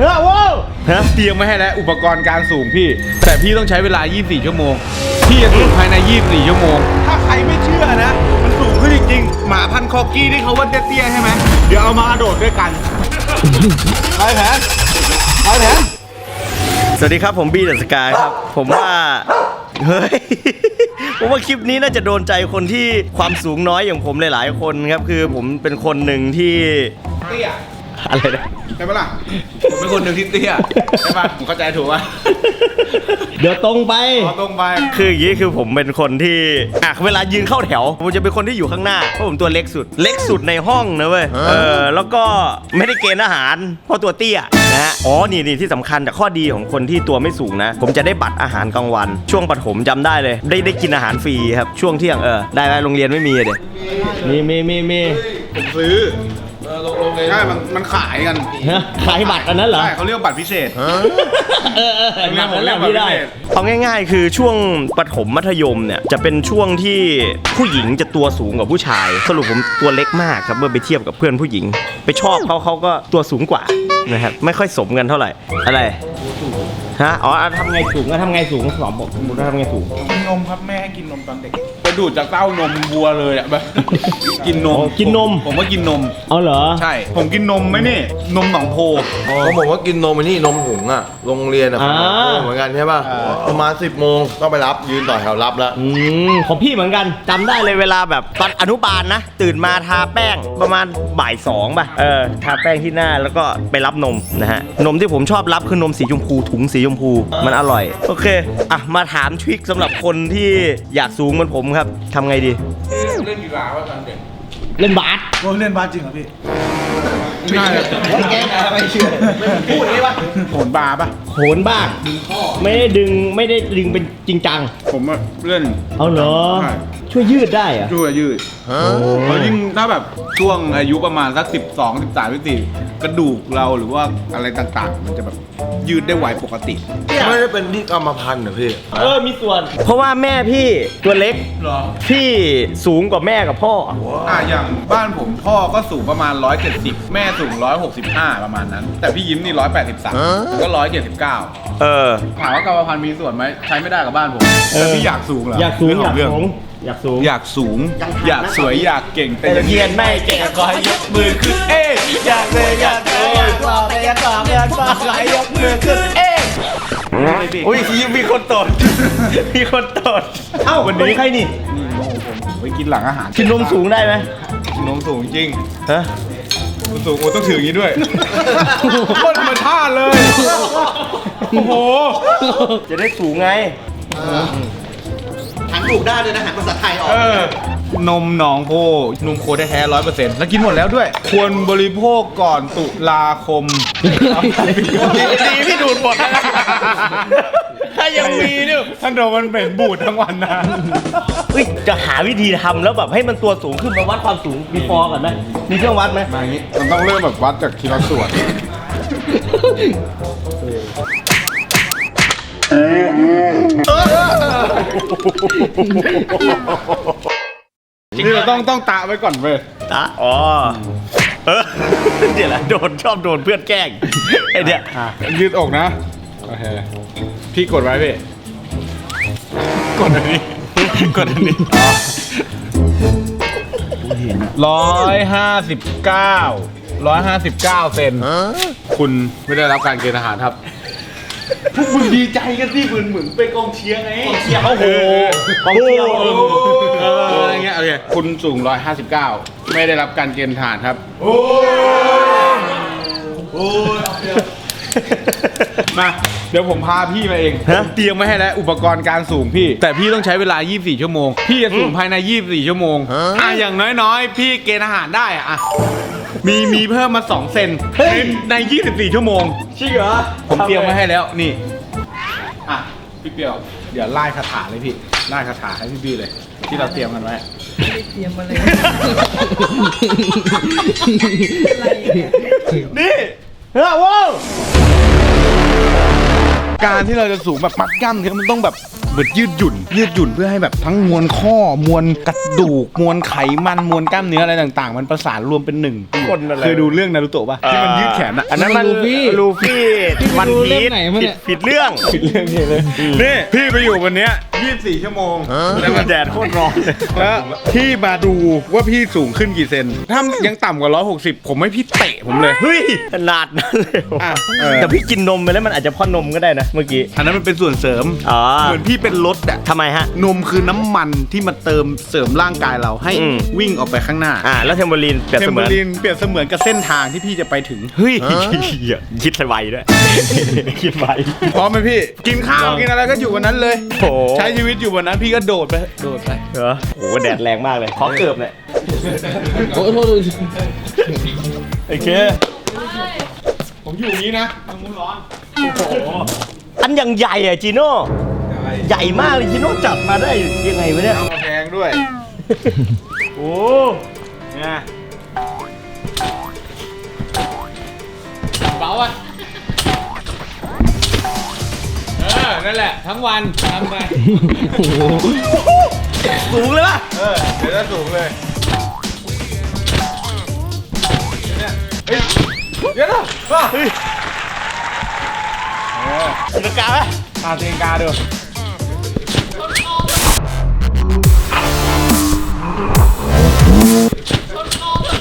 เฮ้ยโว้วฮะเตรียมมาให้แล้วอุปกรณ์การสูงพี่ แต่พี่ต้องใช้เวลา 24 ชั่วโมง พี่จะสูงภายใน 24 ชั่วโมง ถ้าใครไม่เชื่อนะ มันสูงขึ้นจริงๆหมาพันคอกี้ที่เขาว่าเตี้ยๆใช่ไหมเดี๋ยวเอามากระโดดด้วยกันไปแผนไปแผนสวัสดีครับผมบีเดอะสกายครับ ผมว่าเฮ้ยผมว่าคลิปนี้น่าจะโดนใจคนที่ความสูงน้อยอย่างผมหลาย ๆ คนครับ คือผมเป็นคนหนึ่งที่เตี้ย อะไรนะ ใช่ปะล่ะ ผมเป็นคนหนึ่งที่เตี้ยใช่ปะผมเข้าใจถูกปะเดี๋ยวตรงไป พอตรงไป คืออย่างนี้คือผมเป็นคนที่อะเวลายืนเข้าแถว ผมจะเป็นคนที่อยู่ข้างหน้าเพราะผมตัวเล็กสุด เล็กสุดในห้องนะเว้ยเออแล้วก็ไม่ได้เกณฑ์อาหารเพราะตัวเตี้ยนะฮะอ๋อนี่นี่ที่สำคัญแต่ข้อดีของคนที่ตัวไม่สูงนะ ผมจะได้บัตรอาหารกลางวัน ช่วงปฐมจำได้เลย ได้ได้กินอาหารฟรีครับช่วงเที่ยงเออได้ไหมโรงเรียนไม่มีอะเด็มีมีมีมีผมซื้อ ใช่ มันมันขายกันฮะขายบัตรอันนั้นเหรอ ใช่เขาเรียกบัตรพิเศษ เออเออเออเรียกผมเรียกพี่ได้แบบพิเศษเอาง่าย ๆ คือช่วงปฐมมัธยมเนี่ยจะเป็นช่วงที่ผู้หญิงจะตัวสูงกว่าผู้ชาย สรุปผมตัวเล็กมากครับเมื่อไปเทียบกับเพื่อนผู้หญิง ไปชอบเขาเขาก็ตัวสูงกว่านะครับไม่ค่อยสมกันเท่าไหร่อะไรฮะอ๋อทำไงสูงก็ทำไงสูงสอบบอกผมทำไงสูง กินนมครับ แม่ให้กินนมตอนเด็ก ไปดูดจากเต้านมวัวเลยอะแบบ กินนมอ๋อกินนม ผมก็กินนม เอาเหรอ ใช่ ผมกินนมไหมนี่ นมหนองโพ เขาบอกว่ากินนมไอ้นี่นมหุงอะโรงเรียนอะอ่า เหมือนกันใช่ป่ะประมาณ10โมงต้องไปรับยืนต่อแถวรับแล้ว อืมของพี่เหมือนกัน จำได้เลยเวลาแบบตอนอนุบาลนะ ตื่นมาทาแป้งประมาณบ่ายสองป่ะเออทาแป้งที่หน้าแล้วก็ไปรับนมนะฮะ นมที่ผมชอบรับคือนมสีชมพูถุงสีชมพูมันอร่อย โอเค อะ มาถามทริคสำหรับคนที่อยากสูงเหมือนผมครับทำไงดี เล่นกีฬาว่าตอนเด็กเล่นบาสเล่นบาสจริงเหรอพี่น่าจะแกไม่เชื่อพูดได้ปะโหนบาร์ป่ะโหนบ้าง ไม่ได้ดึงไม่ได้ดึงเป็นจริงจัง ผมอะเล่น เอาเหรอ ใช่ ช่วยยืดได้เหรอะช่วยยืดเพราะยิ่งถ้าแบบช่วงอายุประมาณสักสิบสองสิบสามสิบสี่กระดูกเราหรือว่าอะไรต่างๆ มันจะแบบยืดได้ไวปกติ ไม่ได้เป็นที่กรรมพันธุ์เหรอพี่ เออ มีส่วน เพราะว่าแม่พี่ตัวเล็กหรอ พี่สูงกว่าแม่กับพ่อ อะอย่างบ้านผมพ่อก็สูงประมาณ 170 แม่สูง 165 ประมาณนั้น แต่พี่ยิ้มนี่ 183ผมก็179เออ ถามว่ากรรมพันธุ์มีส่วนไหมใช้ไม่ได้กับบ้านผมเออ แต่พี่อยากสูงเหรออยากสูงเรื่อยากขเรื่สูง อยากสูง อยากสูง อยากสวยอยากเก่งแต่แต่ยังเพียนไม่เก่งขอให้ยกมือขึ้นเอ๊ะอยากเลยอยากเลยอยากตอบอยากตอบอยากตอบขอให้ยกมือขึ้นเอ๊ะอุ้ยมีคนตดมีคนตดเอ้าวันนี้ใครนี่ นี่โมโหผมผมไปกินหลังอาหารกินนมสูงได้ไหมกินนมสูงจริง ฮะนม สูงโอ้ต้องถืออย่างนี้ด้วยโคตรธรรมชาติเลย โอ้โห จะได้สูงไง หันถูกได้เลยนะหันภาษาไทยออก เออ นมหนองโพ นมโคแท้ร้อยเปอร์เซ็นต์แล้วกินหมดแล้วด้วย ควรบริโภคก่อนตุลาคม ดีพี่ดูดหมดแล้วนะ ถ้ายังมีเนี่ยท่านโดนมันเป็นบูดทั้งวันนะเฮ้ยจะหาวิธีทำแล้วแบบให้มันตัวสูงขึ้นมาวัดความสูงมีฟอก่อนไหมมีเครื่องวัดไหมมาอย่างนี้มันต้องเริ่มแบบวัดจากทีละส่วน นี่เราต้องต้องตะไว้ก่อนเว้ยตะอ๋อเออเดี๋ยวละโดนชอบโดนเพื่อนแกล้งไอเนี้ยอะยืดอกนะ โอเค พี่กดไว้พี่กดอันนี้ กดอันนี้ร้อยห้าสิบเก้าร้อยห้าสิบเก้าเซนคุณไม่ได้รับการเกณฑ์ทหารครับพวกมึงดีใจกันสิเหมือนเหมือนเป็นกองเชียร์ไงกองเชียร์เขาโหกองเชียร์เออเอออะไรเงี้ยโอเคคุณสูง 159 ไม่ได้รับการเกณฑ์ทหารครับ มาเดี๋ยวผมพาพี่มาเองฮะเตรียมมาให้แล้วอุปกรณ์การสูงพี่ แต่พี่ต้องใช้เวลา 24 ชั่วโมง พี่จะสูงภายใน 24 ชั่วโมงอะอย่างน้อยๆ พี่เกณฑ์อาหารได้อะอะ มีมีเพิ่มมา 2 เซนในใน 24 ชั่วโมง จริงเหรอผมเตรียมมาให้แล้วนี่ อะ พี่เปียว เดี๋ยวไล่คาถาเลยพี่ไล่คาถาให้พี่บี้เลย ที่เราเตรียมกันไว้นี่เฮ้ยว้าว การที่เราจะสูงแบบปักย่ำเนี่ยมันต้องแบบ เหมือนยืดหยุ่น ยืดหยุ่นเพื่อให้แบบทั้งมวลข้อมวลกระดูกมวลไขมันมวลกล้ามเนื้ออะไรต่างๆ มันประสานรวมเป็นหนึ่งคนอะไร เคยดูเรื่องนารูโตะป่ะที่มันยืดแขนอะอันนั้นมันลูฟี่ลูฟี่วันดูพีเล่ชมไหนมาเนี่ยผิดผิดเรื่องผิดเรื่องนี้เลยนี่พี่ไปอยู่วันเนี้ย24 ชั่วโมง แล้วมันแดดโคตรร้อนเลยแล้วพี่มาดูว่าพี่สูงขึ้นกี่เซน ถ้ายังต่ำกว่า 160 ผมให้พี่เตะผมเลย เฮ้ยขนาดนั้นเลยเหรออะเออ แต่พี่กินนมไปแล้วมันอาจจะเพ่อนมก็ได้นะเมื่อกี้อันนั้นมันเป็นส่วนเสริม อ๋อ เหมือนพี่เป็นรถอะทำไมฮะ นมคือน้ำมันที่มาเติมเสริมร่างกายเราให้อืม วิ่งออกไปข้างหน้าอ่า แล้วเทมโบลีนเปรียบเทเสมมืเบออนรีนเปรียบเสมือนกับเส้นทางที่พี่จะไปถึง เฮ้ยคิดไวด้วย คิดไว พร้อมไหมพี่ กินข้าวกินอะไรก็อยู่วันนั้นเลยโอ้โห ใช้ชีวิตอยู่วันนั้นพี่ก็โดดไปโดดไปเหรอโอ้โหแดดแรงมากเลย ขอเกือบเลยโอ้โหโอเค ผมอยู่นี้นะทางนู้นร้อนอันยังใหญ่อะจีโน่ ใหญ่มากเลยจีโน่จับมาได้ยังไงวะเนี่ยเอามาแพงด้วย โอ้เนี่ยเบาอะ เออ นั่นแหละ ทั้งวันทำไป สูงเลยป่ะเออ เดี๋ยวจะสูงเลยเนี่ยเฮ้ยเดี๋ยวนะว่าเฮ้ยตีลังกาไหมอาเทงกาดู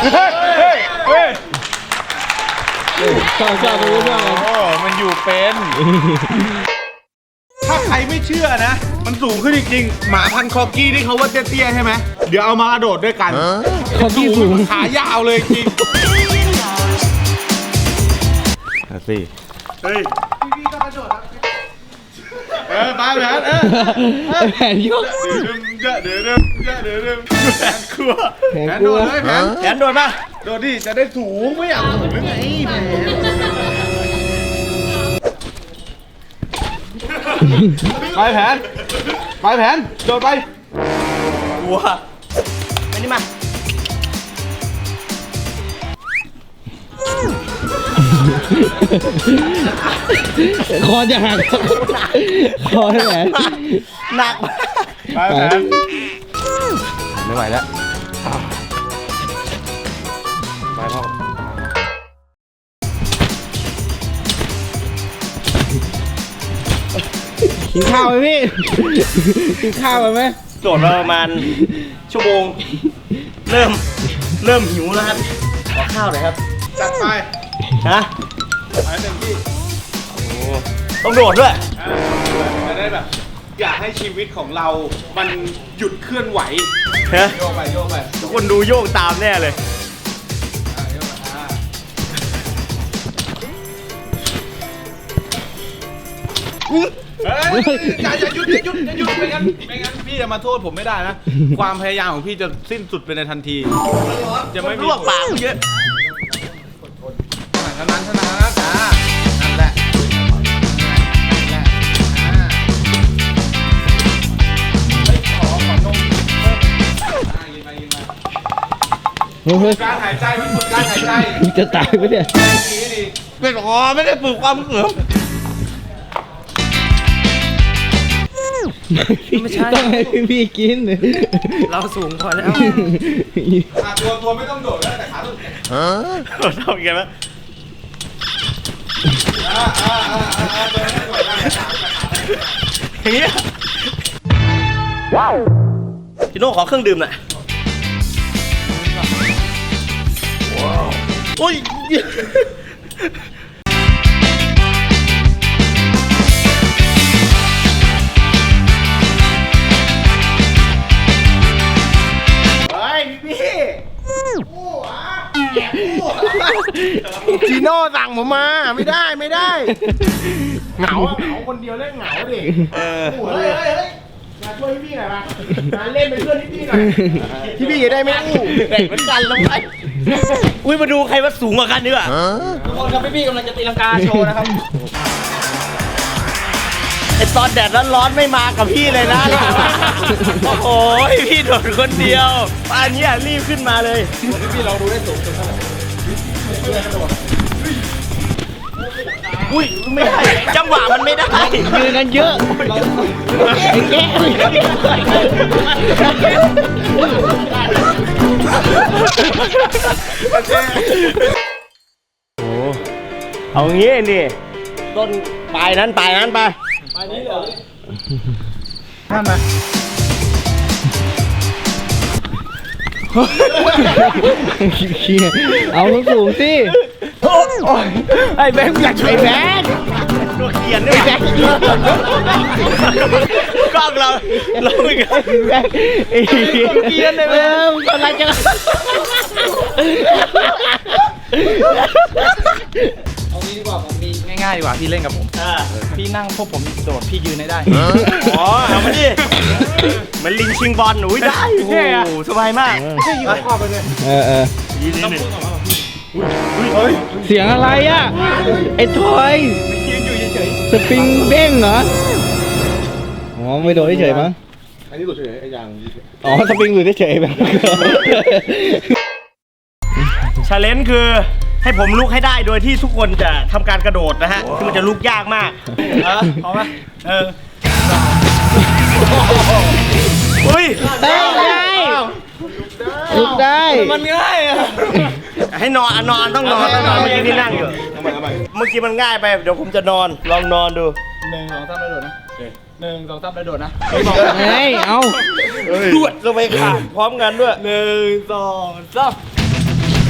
เฮ้ยเฮ้ยเฮ้ยชอบชอบไปรู้เรื่องโอ้มันอยู่เป็น ถ้าใครไม่เชื่อนะ มันสูงขึ้นจริงๆหมาพันธุ์คอกี้ที่เขาว่าเตี้ยๆใช่ไหม เดี๋ยวเอามากระโดดด้วยกันคอกี้สูงขายาวเลยจริงสิเฮ้ย ออไปแผนเออแผนยกเดี๋ยวดึงเดี๋ยวดึงเดี๋ยวดึงเดี๋ยวดึงแผนกลัวแผนแผนกลัโดวดเลยแผนแขนโดนป่ะโดดดิจะได้สูงไม่อยากสูงหรือไงแผนไปแผนไปแผนโดดไปกลัว คอจะหักคอให้แหวนหนักมากไปแผนไม่ไหวแล้วกินข้าวไหมพี่กินข้าวไหมไหมโดดมาประมาณชั่วโมง เริ่ม เริ่มหิวแล้วครับ ขอข้าวหน่อยครับ จัดไป ฮะไปเต็มที่ต้องโดดด้วย อ่าจะได้แบบ อยากให้ชีวิตของเรา มันหยุดเคลื่อนไหวฮะ โยกไปโยกไปทุกคนดูโยกตามแน่เลย อ่าโยกไปอ่าเฮ้ยอย่าอย่าหยุดอย่าหยุดอย่าหยุดไม่งั้นไม่งั้นพี่จะมาโทษผมไม่ได้นะ ความพยายามของพี่จะสิ้นสุดไปในทันที จะไม่มี ลวกปากเยอะ เท่านั้นเท่านั้นเท่านั้นอ่านั่นแหละนั่นแหละอ่าเฮ้ยขอขอนมเพิ่มอ่ายินไปยินไปเฮ้ยการหายใจพี่ฝึกการหายใจจะตายไหมเนี่ยดีดีเป็นคอไม่ได้ปลูกความเขือมไม่ใช่ต้องให้พี่กิน เราสูงพอแล้วอะตัวตัวไม่ต้องโดดแล้วแต่ขาต้องแข็งเราทำกันไหมอ่าอ่าอ่าอ่าอ่าตัวไม่ไหวแล้วแต่ขา อย่างเงี้ยว้าวจิโน่ขอเครื่องดื่มหน่อยว้าวโอ้ย จีโน่สั่งผมมา ไม่ได้ไม่ได้ เหงาอะเหงาคนเดียวเล่นเหงาดิเออเฮ้ยเฮ้ยเฮ้ยมาช่วยพี่หน่อยมามาเล่นเป็นเพื่อนพี่หน่อยพี่พี่จะได้ไม่อู้แบ่งเป็นกันแล้วไปอุ้ยมาดูใครว่าสูงกว่ากันดีกว่าทุกคนครับพี่พี่กำลังจะตีลังกาโชว์นะครับ ไอตอนแดดร้อนๆไม่มากับพี่เลยนะ โอ้โหพี่โดดคนเดียวป่านนี้อะรีบขึ้นมาเลย พี่เราดูได้สูงสุดเท่าไหร่อุ้ยไม่ได้จังหวะมันไม่ได้ยืนกันเยอะไอ้แก้วเอางี้นี่ต้นปลายนั้นปลายนั้นไป เชี่ยเอาสูงสูงๆสิไอ้แบงค์อยากช่วยแบงค์ตัวเขียนด้วยแบงค์กล้องเราเราไม่กันไอ้เกียนเลยเออมึงกำลังจะ ง่ายๆดีกว่าพี่เล่นกับผม อ่าพี่นั่งพวกผมโดดพี่ยืนให้ได้ อ๋อเอามาดิเหมันลิงชิงบอลอุ้ยได้โอ้โหสบายมากเออเออยืนนิดหนึ่งเสียงอะไรอะ ไอ้ทอยสปริงเด้งเหรอ อ๋อ ไม่โดนเฉยๆมั้ง อันนี้ตัวเฉยไอ้ยางอ๋อ สปริงหลุดเฉยๆแบบ ชาเลนจ์คือ ให้ผมลุกให้ได้โดยที่ทุกคนจะทำการกระโดดนะฮะคือมันจะลุกยากมาก เออพร้อมไหมเอออุ้ยได้ลุกได้ มันง่ายอะให้นอนอะนอนต้องนอนต้องนอนเมื่อกี้ที่นั่งอยู่เมื่อกี้มันง่ายไปเดี๋ยวผมจะนอนลองนอนดูหนึ่งสองสามแล้วโดดนะหนึ่งสองสามแล้วโดดนะเฮ้ยเอารวดลงไปขาดพร้อมกันด้วยหนึ่งสองสาม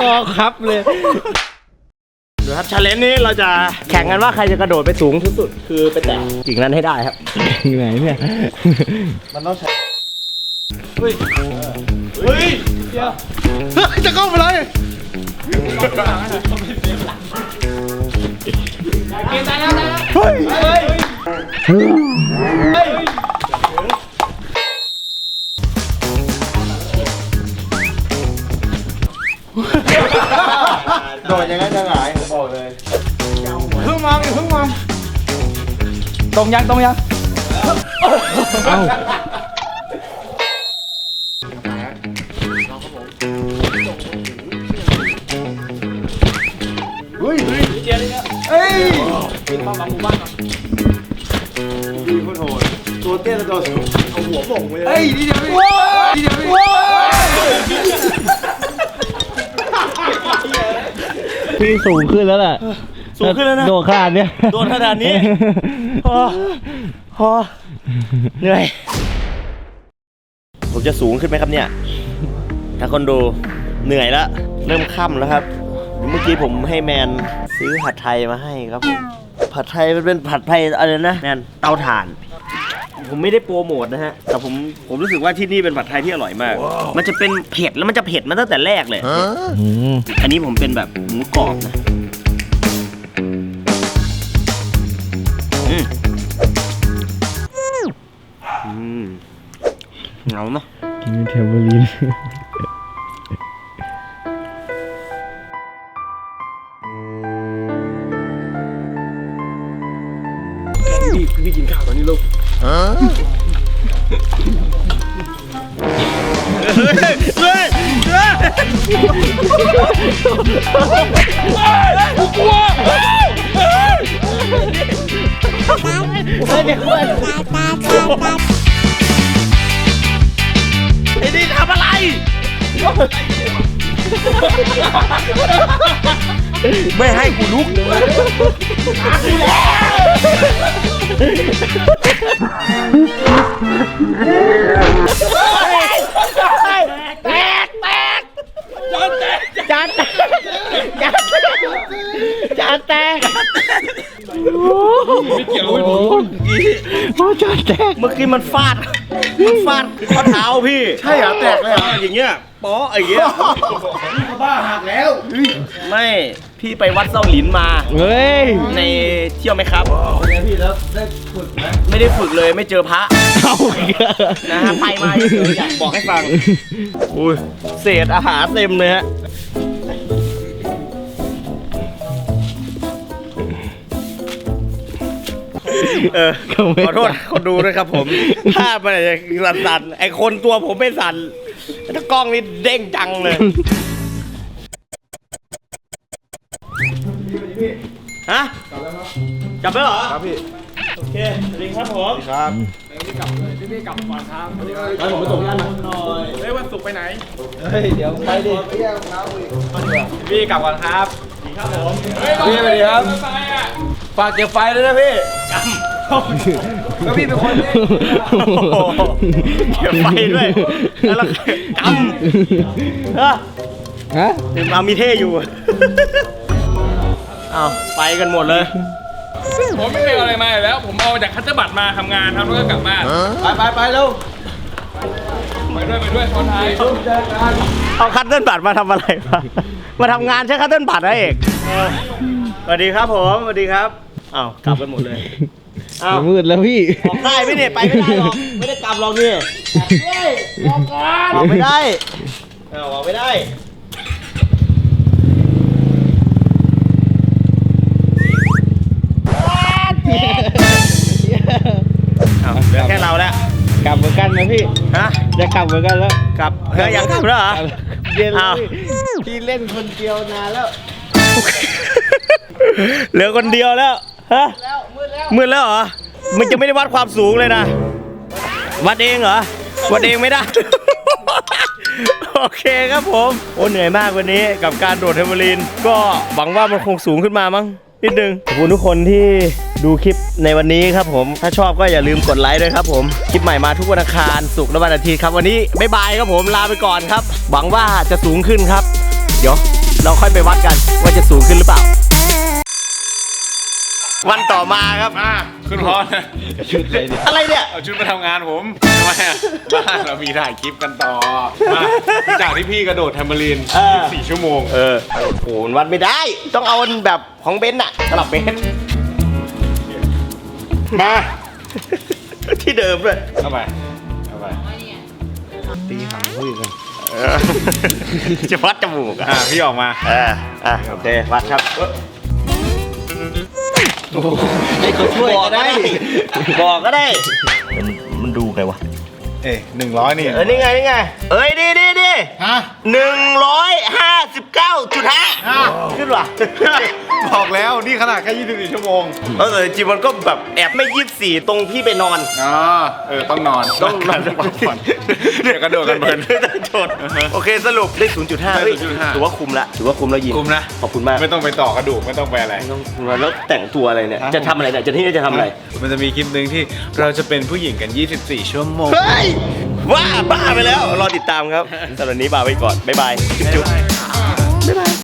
คอครับเลยเดี๋ยวครับชาเลนจ์นี้เราจะแข่งกันว่าใครจะกระโดดไปสูงที่สุด คือไปแตะกิ่งนั้นให้ได้ครับอยู่ไหนเนี่ยจะเข้าไปเลย โดดอย่างนั้นจะหงายผมบอกเลยเพิ่งมองอย่าเพิ่งมองตรงยังตรงยังเอ้า ตัวเตี้ยตัวสูงเอาหัวบ่งไปเลยเฮ้ยนี่เดียวพี่นี่เดียวพี่พี่สูงขึ้นแล้วล่ะสูงขึ้นแล้วนะโดดขนาดเนี้ยโดดขนาดนี้พอพอเหนื่อยผมจะสูงขึ้นไหมครับเนี่ยถ้าคนดูเหนื่อยแล้วเริ่มค่ำแล้วครับ เมื่อกี้ผมให้แมนซื้อผัดไทยมาให้ครับผมผัดไทยมันเป็นผัดไทยอะไรนะแมนเตาถ่าน ผมไม่ได้โปรโมทนะฮะ แต่ผมผมรู้สึกว่าที่นี่เป็นผัดไทยที่อร่อยมาก มันจะเป็นเผ็ดแล้วมันจะเผ็ดมาตั้งแต่แรกเลยอืมอันนี้ผมเป็นแบบหมูกรอบนะอืมอืมเหงาเนาะกินเทมเบอรีน ไม่ให้กูลุกเลยโอ้จอแตกเมื่อกี้มันฟาดมันฟาดข้อเท้าพี่ ใช่เหรอแตกเลยเหรออย่างเงี้ย ป๊ออย่างเงี้ยบ้าหักแล้ว ไม่พี่ไปวัดเส้าหลินมา เฮ้ย ในเที่ยวไหมครับพี่แล้วได้ฝึกไหมไม่ได้ฝึกเลยไม่เจอพระเอาอีกแล้วนะฮะไปมาเฉยๆอยากบอกให้ฟัง อุ้ยเศษอาหารเต็มเลยฮะ เออขอโทษคนดูด้วยครับผม ภาพมันอาจจะสั่นๆไอคนตัวผมไม่สั่น ถ้ากล้องนี่เด้งจังเลยฮะกลับแล้วเหรอครับพี่โอเคสวัสดีครับผมครับเฮ้ยวันศุกร์ไปไหนเฮ้ยเดี๋ยวไปดิพี่กลับก่อนครับครับผมพี่สวัสดีครับฝากเก็บไฟด้วยนะพี่ ก็พี่เป็นคนเล่นโอ้โหเก็บไฟด้วยแล้วเรากำเออฮะเอามีเท่อยู่เอาไปกันหมดเลย ผมไม่เคยเอาอะไรมาอยู่แล้ว ผมเอาจากคัตเตอร์บัตรมาทำงานครับแล้วก็กลับบ้านไปไปไปเร็วไปด้วยไปด้วยคนไทยเอาคัตเติ้ลบัตรมาทำอะไรมามาทำงานใช้คัตเติ้ลบัตรนะเอกเออสวัสดีครับผมสวัสดีครับอ้าวกลับกันหมดเลย อ้าว มืดแล้วพี่ออกได้ไหมเนี่ยไปไม่ได้หรอกไม่ได้กลับหรอกนี่ออกก่อนออกไม่ได้เอาออกไม่ได้เอาเหลือแค่เราแล้วกลับเหมือนกันนะพี่ ฮะจะกลับเหมือนกันแล้วกลับเฮ้ยยังกลับแล้วเหรอ เย็นแล้วอ้าวพี่พี่เล่นคนเดียวนานแล้ว เหลือคนเดียวแล้วฮะ มืดแล้วเหรอ มันจะไม่ได้วัดความสูงเลยนะ วัดเองเหรอ วัดเองไม่ได้ โอเคครับผม โอ้เหนื่อยมากวันนี้กับการโดดเทมเบอรีน ก็หวังว่ามันคงสูงขึ้นมามั้งนิดนึง ขอบคุณทุกคนที่ดูคลิปในวันนี้ครับผม ถ้าชอบก็อย่าลืมกดไลค์ด้วยครับผม คลิปใหม่มาทุกวันอังคารศุกร์และวันอาทิตย์ครับวันนี้บ๊ายบายครับผมลาไปก่อนครับ หวังว่าจะสูงขึ้นครับ เดี๋ยวเราค่อยไปวัดกันว่าจะสูงขึ้นหรือเปล่า วันต่อมาครับ มาขึ้นพอนะอะไรเนี่ย เอาชุดมาทำงานผมทำไมอะบ้านเรามีถ่ายคลิปกันต่อมาจากที่พี่กระโดดแทมเบอรีนเออ4ชั่วโมงเออโอ้โหมันวัดไม่ได้ ต้องเอาแบบของเบนซ์อะสลับเบนซ์มาที่เดิมด้วยเข้าไปเข้าไปเออจะวัดจมูกอะอะพี่ออกมา เอออะโอเควัดครับ ให้เขาช่วยบอกก็ก็ได้ได้ บอกก็ได้ มันดูไงวะ เอ้หนึ่งร้อยนี่ เออนี่ไงนี่ไง เอ้ยดีดีดี ฮะหนึ่งร้อยห้าสิบเก้าจุดห้าขึ้นว่ะ บอกแล้วนี่ขนาดแค่24ชั่วโมงเออจริงมันก็แบบแอบไม่ยี่สิบสี่ตรงพี่ไปนอน อ๋อเออต้องนอนต้องนอน พักผ่อนเดี๋ยวกระโดดกันเพลินโจทย์โอเคสรุปได้ 0.5ได้เฮ้ย0.5 ถือว่าคุมละถือว่าคุมแล้วยิงคุมนะ ขอบคุณมากไม่ต้องไปต่อกระดูกไม่ต้องไปอะไรไม่ต้องแล้วแต่งตัวอะไรเนี่ยจะทำอะไรเนี่ยจะที่นี่จะทำอะไร มันจะมีคลิปหนึ่งที่เราจะเป็นผู้หญิงกัน 24 ชั่วโมง เฮ้ย ว้าบ้าไปแล้ว รอติดตามครับสำหรับนนี้บาไปก่อน บ๊ายบาย จุ๊บบ๊ายบาย